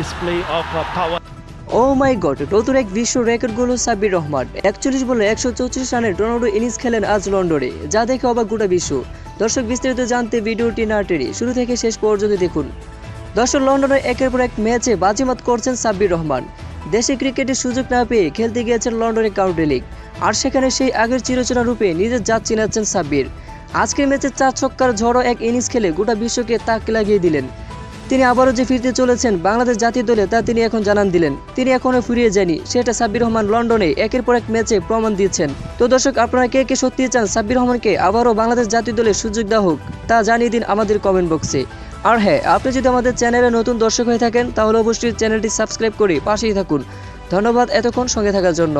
display of uh, power. Oh my God নতুন এক বিশ্ব রেকর্ড গোল সাব্বির রহমান। একচল্লিশ বলে একশো চৌত্রিশ ইনিংস খেলেন আজ লন্ডনে। যা দেখে অবাক গোটা বিশ্ব। দর্শক বিস্তারিত জানতে ভিডিওটি না টেনে শুরু থেকে শেষ পর্যন্ত দেখুন। দর্শক একের পর এক ম্যাচে বাজিমাত করছেন সাব্বির রহমান। দেশে ক্রিকেটের সুযোগ না পেয়ে খেলতে গিয়েছেন লন্ডনে কাউন্টি লিগ। আর সেখানে সেই আগের চিরচেনা রূপে নিজের জাত চিনাচ্ছেন সাব্বির। আজকের ম্যাচে চার ছক্কার ঝড়ো এক ইনিংস খেলে গোটা বিশ্বকে তাক লাগিয়ে দিলেন। তিনি আবারও যে ফিরতে চলেছেন বাংলাদেশ জাতীয় দলে, তা তিনি এখন জানান দিলেন। তিনি এখনও ফিরিয়ে যায়নি। সেটা সাব্বির রহমান লন্ডনে একের পর এক ম্যাচে প্রমাণ দিচ্ছেন তো দর্শক, আপনারা কে কে সত্যি চান সাব্বির রহমানকে আবারও বাংলাদেশ জাতীয় দলে সুযোগ দেওয়া হোক, তা জানিয়ে দিন আমাদের কমেন্ট বক্সে আর হ্যাঁ আপনি যদি আমাদের চ্যানেলে নতুন দর্শক হয়ে থাকেন, তাহলে অবশ্যই চ্যানেলটি সাবস্ক্রাইব করে পাশেই থাকুন। ধন্যবাদ এতক্ষণ সঙ্গে থাকার জন্য।